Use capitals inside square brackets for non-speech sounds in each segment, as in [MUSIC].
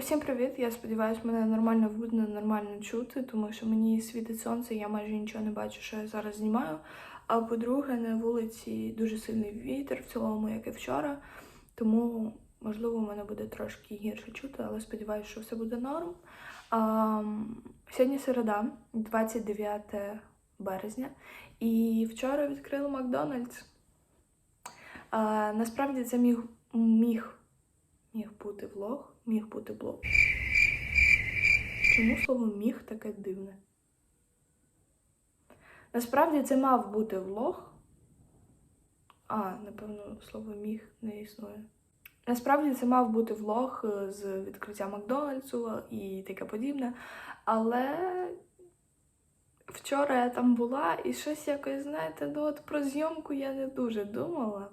Усім привіт! Я сподіваюся, мене нормально видно, нормально чути, тому що мені світить сонце, я майже нічого не бачу, що я зараз знімаю. А по-друге, на вулиці дуже сильний вітер в цілому, як і вчора. Тому, можливо, у мене буде трошки гірше чути, але сподіваюся, що все буде норм. А, сьогодні середа, 29 березня, і вчора відкрили Макдональдс. А, насправді це міг, міг, міг бути влог, міг бути блог. Чому слово міг таке дивне? Насправді це мав бути влог. А, напевно, слово міг не існує. Насправді це мав бути влог е, з відкриття Макдональдсу і таке подібне. Але вчора я там була і щось якось, знаєте, ну от про зйомку я не дуже думала.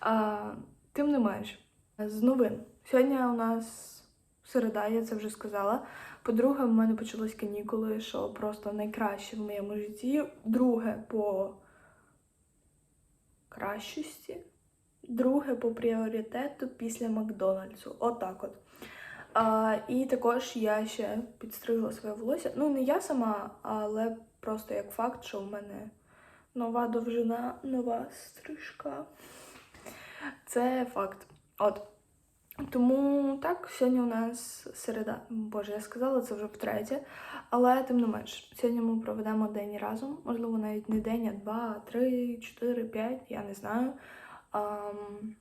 А, тим не менш, з новин. Сьогодні у нас середа, я це вже сказала. По-друге, в мене почались канікули, що просто найкраще в моєму житті. Друге по кращості. Друге по пріоритету після Макдональдсу. Отак от. А, і також я ще підстригла своє волосся. Ну, не я сама, але просто як факт, що в мене нова довжина, нова стрижка. Це факт. От. Тому так, сьогодні у нас середа. Боже, я сказала це вже втретє. Але тим не менш, сьогодні ми проведемо день разом. Можливо, навіть не день, а два, три, чотири, п'ять, я не знаю. Ам,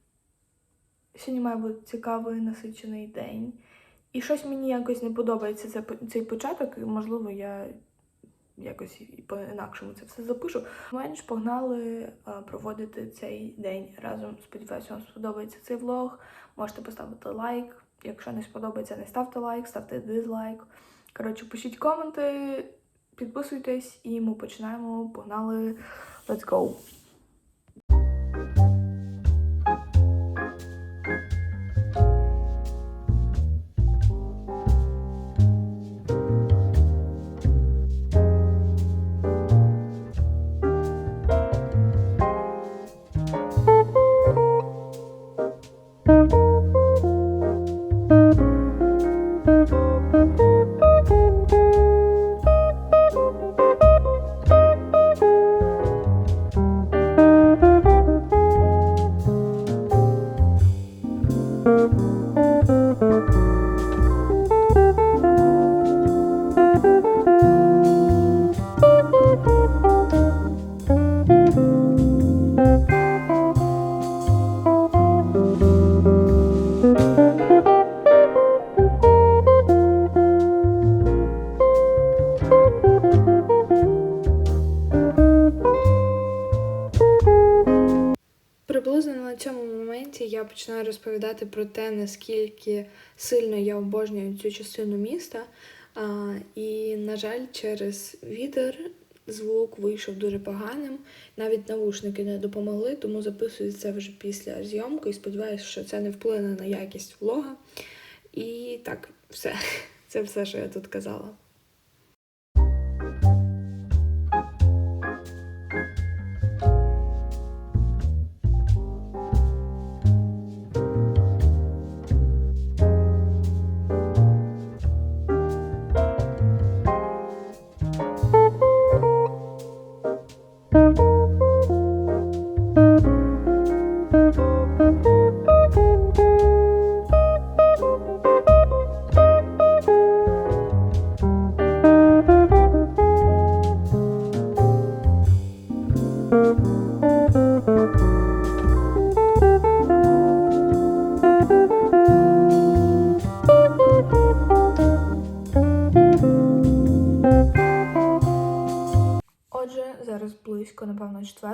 Сьогодні має бути цікавий насичений день. І щось мені якось не подобається це- цей початок, і, можливо, я якось по-інакшому це все запишу. Менш погнали проводити цей день разом. Сподіваюся, вам сподобається цей влог. Можете поставити лайк. Якщо не сподобається, не ставте лайк, ставте дизлайк. Коротше, пишіть коменти, підписуйтесь, і ми починаємо. Погнали. Let's go! Я починаю розповідати про те, наскільки сильно я обожнюю цю частину міста. А, і, на жаль, через вітер звук вийшов дуже поганим. Навіть навушники не допомогли, тому записую це вже після зйомки і сподіваюся, що це не вплине на якість влога. І так, все. [LAUGHS] Це все, що я тут казала.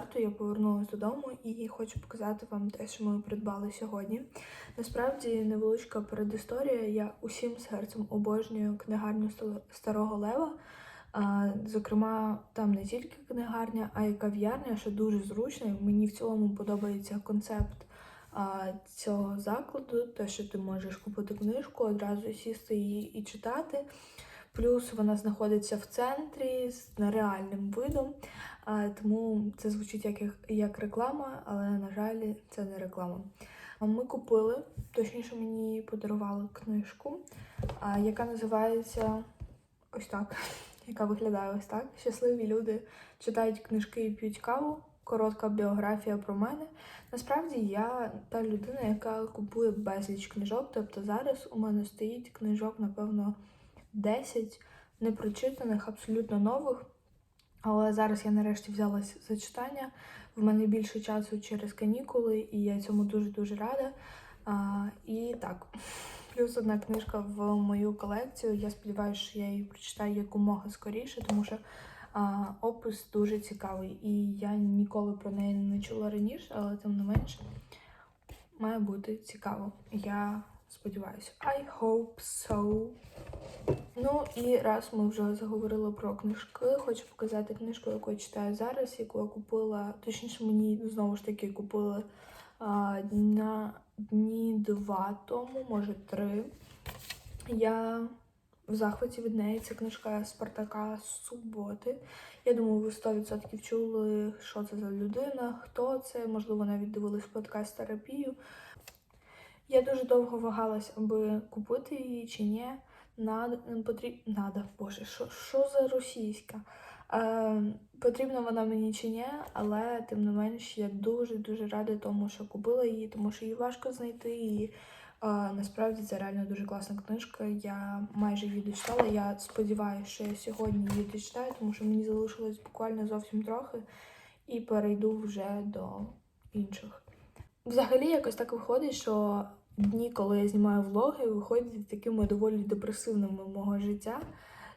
Напевно, я повернулася додому і хочу показати вам те, що ми придбали сьогодні. Насправді невеличка передісторія. Я усім серцем обожнюю книгарню Старого Лева. Зокрема, там не тільки книгарня, а й кав'ярня, що дуже зручно. Мені в цілому подобається концепт цього закладу, те, що ти можеш купити книжку, одразу сісти її і читати. Плюс вона знаходиться в центрі з нереальним видом, тому це звучить як, як реклама, але, на жаль, це не реклама. Ми купили, точніше, мені подарували книжку, яка називається ось так, [LAUGHS] яка виглядає ось так. Щасливі люди читають книжки і п'ють каву. Коротка біографія про мене. Насправді я та людина, яка купує безліч книжок. Тобто зараз у мене стоїть книжок, напевно, 10 непрочитаних, абсолютно нових. Але зараз я нарешті взялася за читання. В мене більше часу через канікули, і я цьому дуже-дуже рада. А, і так, плюс одна книжка в мою колекцію. Я сподіваюся, що я її прочитаю якомога скоріше, тому що а, опис дуже цікавий. І я ніколи про неї не чула раніше, але тим не менше має бути цікаво. Я сподіваюся. I hope so. Ну і раз ми вже заговорили про книжки, хочу показати книжку, яку я читаю зараз, яку я купила. Точніше, мені знову ж таки купили а, на дні два тому, може три. Я в захваті від неї. Це книжка Спартака Суботи. Я думаю, ви 100% чули, що це за людина, хто це, можливо, навіть дивились подкаст терапію. Я дуже довго вагалась, аби купити її чи ні. Надо, потріб... Надо, боже, що, що за російська? Е, потрібна вона мені чи ні, але тим не менш я дуже-дуже рада тому, що купила її, тому що її важко знайти. І е, насправді це реально дуже класна книжка. Я майже її дочитала. Я сподіваюся, що я сьогодні її дочитаю, тому що мені залишилось буквально зовсім трохи, і перейду вже до інших. Взагалі, якось так виходить, що дні, коли я знімаю влоги, виходять такими доволі депресивними мого життя.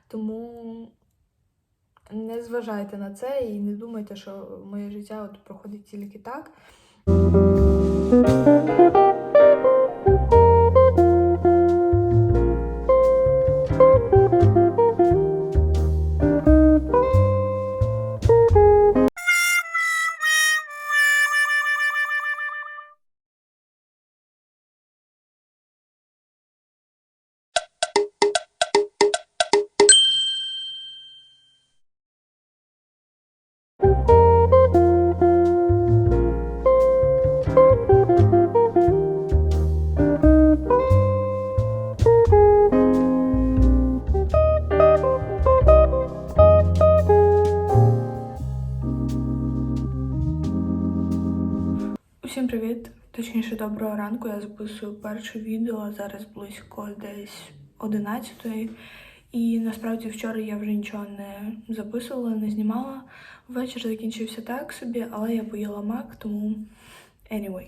Тому не зважайте на це і не думайте, що моє життя от проходить тільки так. Усім привіт! Точніше, доброго ранку. Я записую перше відео. Зараз близько десь 11-ї. І насправді вчора я вже нічого не записувала, не знімала. Вечір закінчився так собі, але я поїла мак, тому anyway.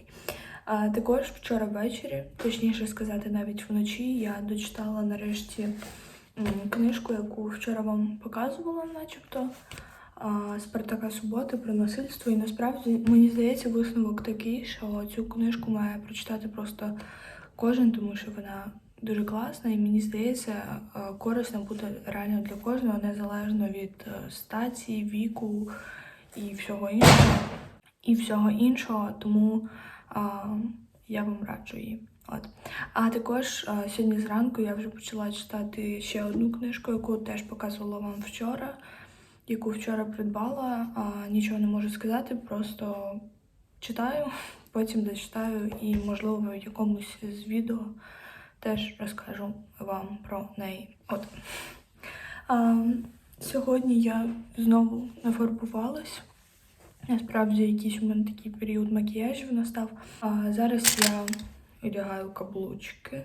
А, також вчора ввечері, точніше сказати, навіть вночі, я дочитала нарешті книжку, яку вчора вам показувала, начебто. Спартака Суботи про насильство. І насправді мені здається, висновок такий, що цю книжку має прочитати просто кожен, тому що вона дуже класна, і мені здається, е, корисна буде реально для кожного, незалежно від е, статі, віку і всього іншого. І всього іншого, тому а, я вам раджу її. От. А також а, сьогодні зранку я вже почала читати ще одну книжку, яку теж показувала вам вчора яку вчора придбала. А, Нічого не можу сказати, просто читаю, [LAUGHS] потім дочитаю і, можливо, в якомусь з відео теж розкажу вам про неї. От. А, Сьогодні я знову нафарбувалась. Насправді, якийсь у мене такий період макіяжів настав. А зараз я одягаю каблучки,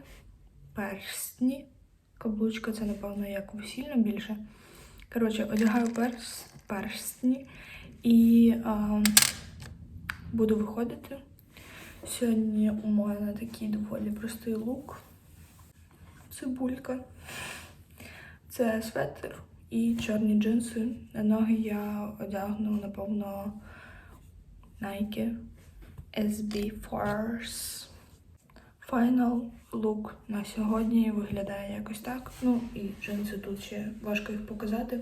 перстні. Каблучка це, напевно, як весільна більше. Коротше, одягаю перс, перстні і а, буду виходити. Сьогодні у мене такий доволі простий лук. Цибулька. Це светр і чорні джинси. На ноги я одягну, напевно, Nike SB Force. Final лук на сьогодні виглядає якось так. Ну і джинси тут ще важко їх показати.